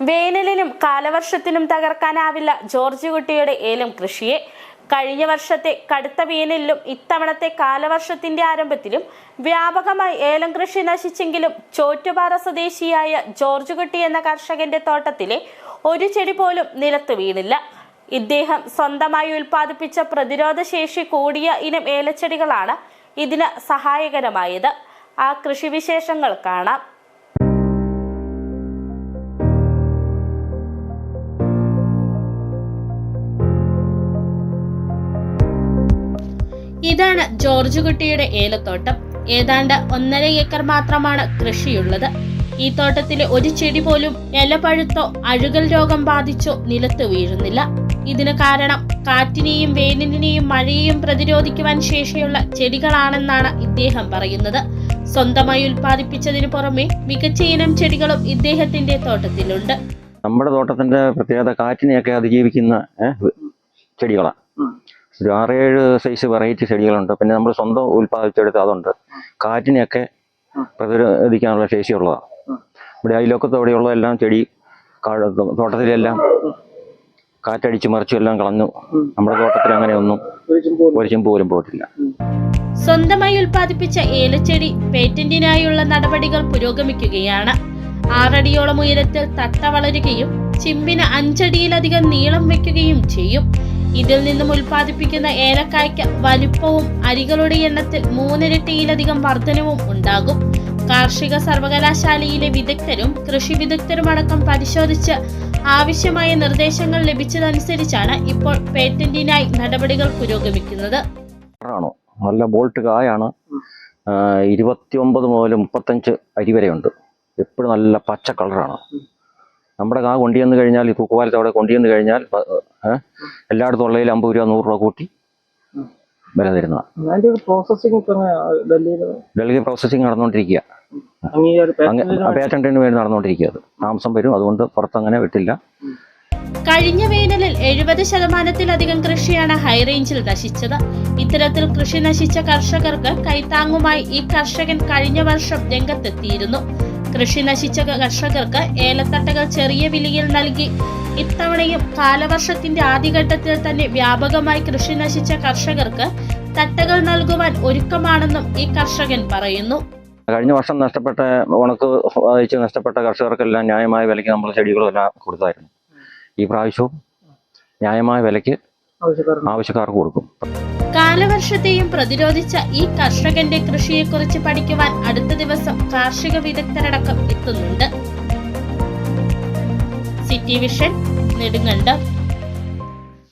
വേനലിനും കാലവർഷത്തിനും തകർക്കാനാവില്ല George കുട്ടിയുടെ ഏലം കൃഷിയെ. കഴിഞ്ഞ വർഷത്തെ കടുത്ത വേനലിലും ഇത്തവണത്തെ കാലവർഷത്തിന്റെ ആരംഭത്തിലും വ്യാപകമായി ഏലം കൃഷി നശിച്ചെങ്കിലും ചോറ്റുപാറ സ്വദേശിയായ ജോർജ് കുട്ടി എന്ന കർഷകന്റെ തോട്ടത്തിലെ ഒരു ചെടി പോലും നിലത്ത് വീണില്ല. ഇദ്ദേഹം സ്വന്തമായി ഉൽപ്പാദിപ്പിച്ച പ്രതിരോധ ശേഷി കൂടിയ ഇനം ഏലച്ചെടികളാണ് ഇതിന് സഹായകരമായത്. ആ കൃഷിവിശേഷങ്ങൾ കാണാം. ഇതാണ് ജോർജ് കുട്ടിയുടെ ഏലത്തോട്ടം. ഏതാണ്ട് ഒന്നര ഏക്കർ മാത്രമാണ് കൃഷിയുള്ളത്. ഈ തോട്ടത്തിലെ ഒരു ചെടി പോലും ഇലപഴുത്തോ അഴുകൽ രോഗം ബാധിച്ചോ നിലത്ത് വീഴുന്നില്ല. ഇതിന് കാരണം കാറ്റിനെയും വേനലിനെയും മഴയെയും പ്രതിരോധിക്കുവാൻ ശേഷിയുള്ള ചെടികളാണെന്നാണ് ഇദ്ദേഹം പറയുന്നത്. സ്വന്തമായി ഉൽപ്പാദിപ്പിച്ചതിന് പുറമെ മികച്ച ഇനം ചെടികളും ഇദ്ദേഹത്തിന്റെ തോട്ടത്തിലുണ്ട്. നമ്മുടെ തോട്ടത്തിന്റെ പ്രത്യേകത കാറ്റിനെയൊക്കെ അതിജീവിക്കുന്ന ചെടികളാണ്. ഒരു ആറേഴ് സൈസ് വെറൈറ്റി ചെടികളുണ്ട്. പിന്നെ നമ്മൾ സ്വന്തം ഉൽപ്പാദിച്ചെടുത്ത് അതുണ്ട്. കാറ്റിനെയൊക്കെ പ്രതിരോധിക്കാനുള്ള ശേഷിയുള്ളതാണ് ഇവിടെ അയലോക്കത്തോടെയുള്ള എല്ലാം ചെടി തോട്ടത്തിലെല്ലാം കാറ്റടിച്ചു മറിച്ചു എല്ലാം കളഞ്ഞു. നമ്മുടെ തോട്ടത്തിൽ അങ്ങനെയൊന്നും ഒരു ഒരിച്ചും പോലും. പോയിട്ടില്ല. സ്വന്തമായി ഉൽപ്പാദിപ്പിച്ച ഏലച്ചെടി പേറ്റന്റിനായുള്ള നടപടികൾ പുരോഗമിക്കുകയാണ്. ആറടിയോളം ഉയരത്തിൽ തട്ട വളരുകയും ചിമ്പിന് അഞ്ചടിയിലധികം നീളം വെക്കുകയും ചെയ്യും. ഇതിൽ നിന്നും ഉൽപ്പാദിപ്പിക്കുന്ന ഏലക്കായ്ക്ക് വലിപ്പവും അരികളുടെ എണ്ണത്തിൽ മൂന്നിരട്ടിയിലധികം വർധനവും ഉണ്ടാകും. കാർഷിക സർവകലാശാലയിലെ വിദഗ്ധരും കൃഷി വിദഗ്ധരും അടക്കം പരിശോധിച്ച് ആവശ്യമായ നിർദ്ദേശങ്ങൾ ലഭിച്ചതനുസരിച്ചാണ് ഇപ്പോൾ പേറ്റന്റിനായി നടപടികൾ പുരോഗമിക്കുന്നത്. നല്ല ബോൾട്ട് കായാണ്. ഇരുപത്തി ഒമ്പത് മുതൽ മുപ്പത്തഞ്ച് അരി വരെയുണ്ട്. എപ്പോഴും നല്ല പച്ച കളറാണ്. നമ്മുടെ കാ കൊണ്ടുവന്ന് കഴിഞ്ഞാൽ ഈ തൂക്കുപാലത്ത് അവിടെ കൊണ്ടുവന്ന് കഴിഞ്ഞാൽ എല്ലായിടത്തും ഉള്ളതിൽ അമ്പത് രൂപ നൂറ് രൂപ കൂട്ടി വില തരുന്നതാണ്. പ്രോസസ്സിംഗ് ഡൽഹി പ്രോസസ്സിങ് നടന്നുകൊണ്ടിരിക്കുക. പേറ്റന്റിന് വേണ്ടി. നടന്നുകൊണ്ടിരിക്കുക അത്. താമസം വരും. അതുകൊണ്ട് പുറത്തങ്ങനെ വിട്ടില്ല. കഴിഞ്ഞ വേനലിൽ എഴുപത് ശതമാനത്തിലധികം കൃഷിയാണ് ഹൈറേഞ്ചിൽ നശിച്ചത്. ഇത്തരത്തിൽ കൃഷി നശിച്ച കർഷകർക്ക് കൈത്താങ്ങുമായി ഈ കർഷകൻ കഴിഞ്ഞ വർഷം രംഗത്തെത്തിയിരുന്നു. കൃഷി നശിച്ച കർഷകർക്ക് ഏലത്തട്ടകൾ ചെറിയ വിലയിൽ നൽകി. ഇത്തവണയും കാലവർഷത്തിന്റെ ആദ്യഘട്ടത്തിൽ തന്നെ വ്യാപകമായി കൃഷി നശിച്ച കർഷകർക്ക് തട്ടകൾ നൽകുവാൻ ഒരുക്കമാണെന്നും ഈ കർഷകൻ പറയുന്നു. കഴിഞ്ഞ വർഷം നഷ്ടപ്പെട്ട ഉണക്ക് വായിച്ച് നഷ്ടപ്പെട്ട കർഷകർക്കെല്ലാം ന്യായമായ വിലയ്ക്ക് നമ്മൾ ചെടികളും എല്ലാം കൊടുത്തായിരുന്നു. ഈ പ്രാവശ്യവും ന്യായമായ വിലയ്ക്ക് ആവശ്യക്കാർക്ക് കൊടുക്കും. കാലവർഷത്തെയും പ്രതിരോധിച്ച ഈ കർഷകന്റെ കൃഷിയെക്കുറിച്ച് പഠിക്കുവാൻ അടുത്ത ദിവസം കാർഷിക വിദഗ്ധരടക്കം എത്തുന്നുണ്ട്. City vision Nedumkandam.